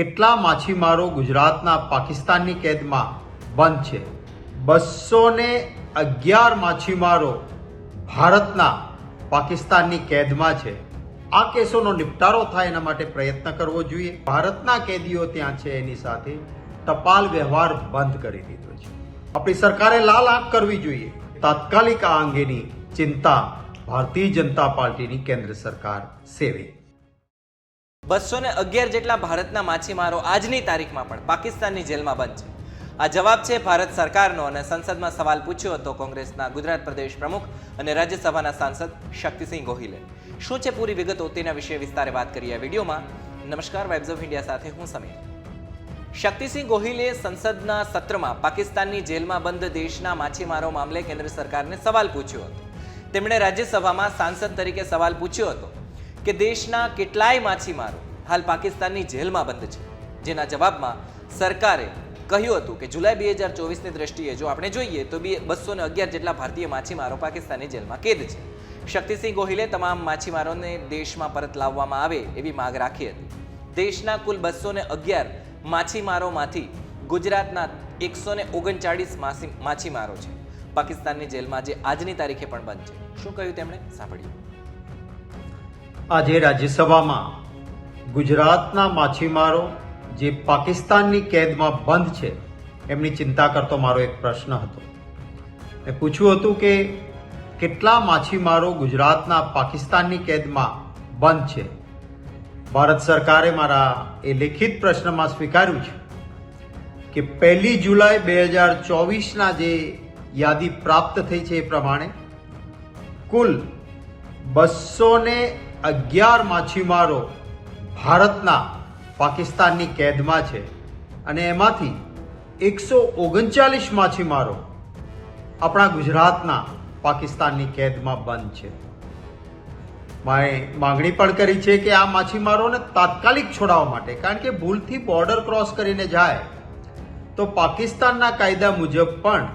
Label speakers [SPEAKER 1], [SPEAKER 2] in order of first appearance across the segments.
[SPEAKER 1] કેટલા માછીમારો ગુજરાતના પાકિસ્તાનની કેદમાં બંધ છે? બસો ને અગિયાર માછીમારો ભારતના પાકિસ્તાનની કેદમાં છે. આ કેસોનો નિપટારો થાય એના માટે પ્રયત્ન કરવો જોઈએ. ભારતના કેદીઓ ત્યાં છે, એની સાથે ટપાલ વ્યવહાર બંધ કરી દીધો છે. આપણી સરકારે લાલ આંખ કરવી જોઈએ. તાત્કાલિક આ અંગેની ચિંતા ભારતીય જનતા પાર્ટીની કેન્દ્ર સરકાર સેવે.
[SPEAKER 2] બસો ને અગિયાર જેટલા ભારતના માછીમારો આજની તારીખમાં પણ પાકિસ્તાનની જેલમાં બંધ છે. આ જવાબ છે ભારત સરકારનો અને સંસદમાં સવાલ પૂછ્યો હતો કોંગ્રેસના ગુજરાત પ્રદેશ પ્રમુખ અને રાજ્યસભાના સાંસદ શક્તિસિંહ ગોહિલે. શું છે પૂરી વિગતો તેના વિશે વિસ્તારે વાત કરીએ વિડીયોમાં. નમસ્કાર વાઇબ્સ ઓફ ઇન્ડિયા સાથે હું સમીર. શક્તિસિંહ ગોહિલે સંસદના સત્રમાં પાકિસ્તાનની જેલમાં બંધ દેશના માછીમારો મામલે કેન્દ્ર સરકારને સવાલ પૂછ્યો હતો. તેમણે રાજ્યસભામાં સાંસદ તરીકે સવાલ પૂછ્યો હતો. કે દેશના કેટલાય માછીમારો હાલ પાકિસ્તાનની જેલમાં બંધ છે. જેના જવાબમાં સરકારે કહ્યું હતું કે જુલાઈ બે હજાર ચોવીસની દ્રષ્ટિએ જો આપણે જોઈએ તો બે બસો ને અગિયાર જેટલા ભારતીય માછીમારો પાકિસ્તાની જેલમાં કેદ છે. શક્તિસિંહ ગોહિલે તમામ માછીમારોને દેશમાં પરત લાવવામાં આવે એવી માંગ રાખી હતી. દેશના કુલ બસો ને અગિયાર માછીમારોમાંથી ગુજરાતના એકસો ને ઓગણચાળીસ માછીમારો છે. પાકિસ્તાનની જેલમાં જે આજની તારીખે પણ બંધ છે. શું કહ્યું તેમણે? સાંભળ્યું
[SPEAKER 1] આજે રાજ્યસભામાં ગુજરાતના માછીમારો જે પાકિસ્તાનની કેદમાં બંધ છે, એમની ચિંતા કરતો મારો એક પ્રશ્ન હતો. મેં પૂછ્યું હતું કે કેટલા માછીમારો ગુજરાતના પાકિસ્તાનની કેદમાં બંધ છે? ભારત સરકારે મારા એ લેખિત પ્રશ્નમાં સ્વીકાર્યું છે કે પહેલી જુલાઈ બે હજાર ચોવીસના જે યાદી પ્રાપ્ત થઈ છે એ પ્રમાણે કુલ બસો ને અગિયાર માછીમારો ભારતના પાકિસ્તાનની કેદમાં છે અને એમાંથી એકસો ઓગણચાલીસ માછીમારો આપણા ગુજરાતના પાકિસ્તાનની કેદમાં બંધ છે. મેં માંગણી પણ કરી છે કે આ માછીમારોને તાત્કાલિક છોડાવવા માટે, કારણ કે ભૂલથી બોર્ડર ક્રોસ કરીને જાય, તો પાકિસ્તાનના કાયદા મુજબ પણ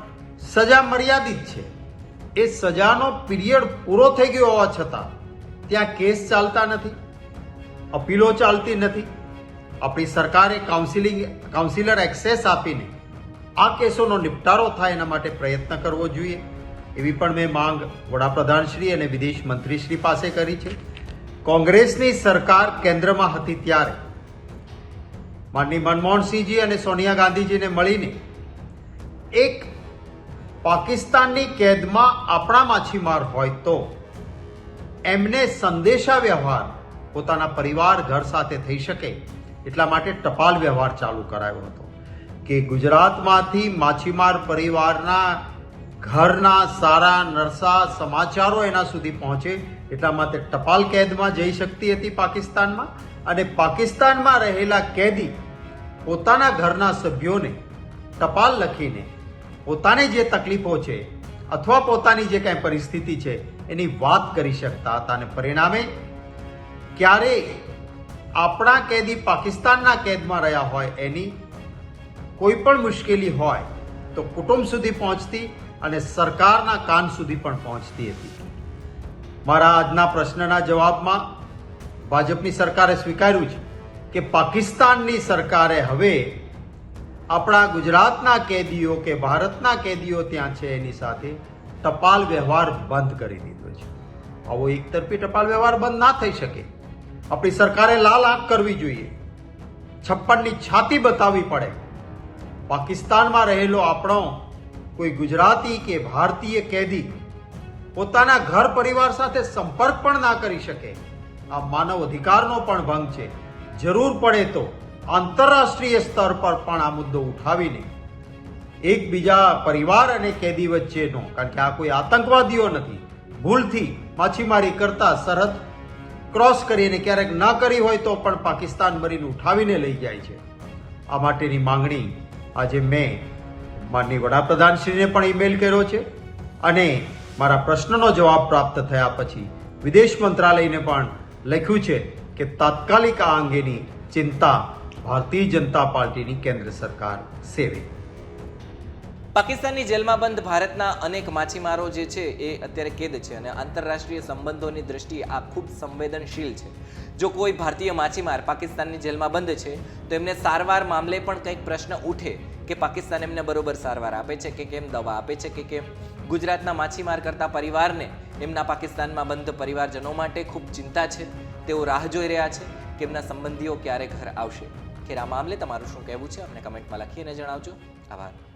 [SPEAKER 1] સજા મર્યાદિત છે. એ સજાનો પીરિયડ પૂરો થઈ ગયો હોવા છતાં ત્યાં કેસ ચાલતા નથી, અપીલો ચાલતી નથી. આપણી સરકારે કાઉન્સિલિંગ કાઉન્સિલર એક્સેસ આપીને આ કેસોનો નિપટારો થાય એના માટે પ્રયત્ન કરવો જોઈએ. એવી પણ મેં માંગ વડાપ્રધાનશ્રી અને વિદેશ મંત્રીશ્રી પાસે કરી છે. કોંગ્રેસની સરકાર કેન્દ્રમાં હતી ત્યારે માનની મનમોહનસિંહજી અને સોનિયા ગાંધીજીને મળીને એક પાકિસ્તાનની કેદમાં આપણા માછીમાર હોય તો એમને સંદેશા વ્યવહાર. પોતાના પરિવાર ઘર સાથે થઈ શકે એટલા માટે ટપાલ વ્યવહાર ચાલુ કરાયો હતો કે ગુજરાતમાંથી માછીમાર પરિવારના ઘરના સારા નરસા સમાચારો એના સુધી પહોંચે એટલા માટે ટપાલ કેદમાં જઈ શકતી હતી પાકિસ્તાનમાં અને પાકિસ્તાનમાં રહેલા કેદી પોતાના ઘરના સભ્યોને ટપાલ લખીને પોતાને જે તકલીફો છે અથવા પોતાની જે કાંઈ પરિસ્થિતિ છે એની વાત કરી શકતા હતા અને પરિણામે ક્યારેય આપણા કેદી પાકિસ્તાનના કેદમાં રહ્યા હોય એની કોઈ પણ મુશ્કેલી હોય તો કુટુંબ સુધી પહોંચતી અને સરકારના કાન સુધી પણ પહોંચતી હતી. મારા આજના પ્રશ્નના જવાબમાં ભાજપની સરકારે સ્વીકાર્યું છે કે પાકિસ્તાનની સરકારે હવે આપણા ગુજરાતના કેદીઓ કે ભારતના કેદીઓ ત્યાં છે એની સાથે ટપાલ વ્યવહાર બંધ કરી દીધો છે. આવો એકતરફી ટપાલ વ્યવહાર બંધ ના થઈ શકે. આપણી સરકારે લાલ આંખ કરવી જોઈએ. છપ્પનની છાતી બતાવવી પડે. પાકિસ્તાનમાં રહેલો આપણો, કોઈ ગુજરાતી કે ભારતીય કેદી, પોતાના ઘર પરિવાર સાથે સંપર્ક પણ ના કરી શકે. આ માનવ અધિકારનો પણ ભંગ છે. જરૂર પડે તો આંતરરાષ્ટ્રીય સ્તર પર પણ આ મુદ્દો ઉઠાવીને એકબીજા પરિવાર અને કેદી વચ્ચેનો, કારણ કે આ કોઈ આતંકવાદીઓ નથી. ભૂલથી માછીમારી કરતા સરહદ ક્રોસ કરીને ક્યારેક ન કરી હોય તો પણ પાકિસ્તાન મરીને ઉઠાવીને લઈ જાય છે. આ માટેની માંગણી આજે મેં માનની વડાપ્રધાનશ્રીને પણ ઈમેલ કર્યો છે અને મારા પ્રશ્નનો જવાબ પ્રાપ્ત થયા પછી વિદેશ મંત્રાલયને પણ લખ્યું છે કે તાત્કાલિક આ અંગેની ચિંતા ભારતીય જનતા પાર્ટીની કેન્દ્ર સરકાર સેવે.
[SPEAKER 2] પાકિસ્તાનની જેલમાં બંધ ભારતના અનેક માછીમારો જે છે એ અત્યારે કેદ છે અને આંતરરાષ્ટ્રીય સંબંધોની દ્રષ્ટિએ આ ખૂબ સંવેદનશીલ છે. જો કોઈ ભારતીય માછીમાર પાકિસ્તાનની જેલમાં બંધ છે, તો એમને સારવાર મામલે પણ કંઈક પ્રશ્ન ઉઠે કે પાકિસ્તાન એમને બરોબર સારવાર આપે છે કે કેમ દવા આપે છે કે કેમ? ગુજરાતના માછીમાર કરતા પરિવારને એમના પાકિસ્તાનમાં બંધ પરિવારજનો માટે ખૂબ ચિંતા છે. તેઓ રાહ જોઈ રહ્યા છે કે એમના સંબંધીઓ ક્યારે ઘર આવશે. ખેર આ મામલે તમારું શું કહેવું છે? અમને કમેન્ટમાં લખીને જણાવજો. આભાર.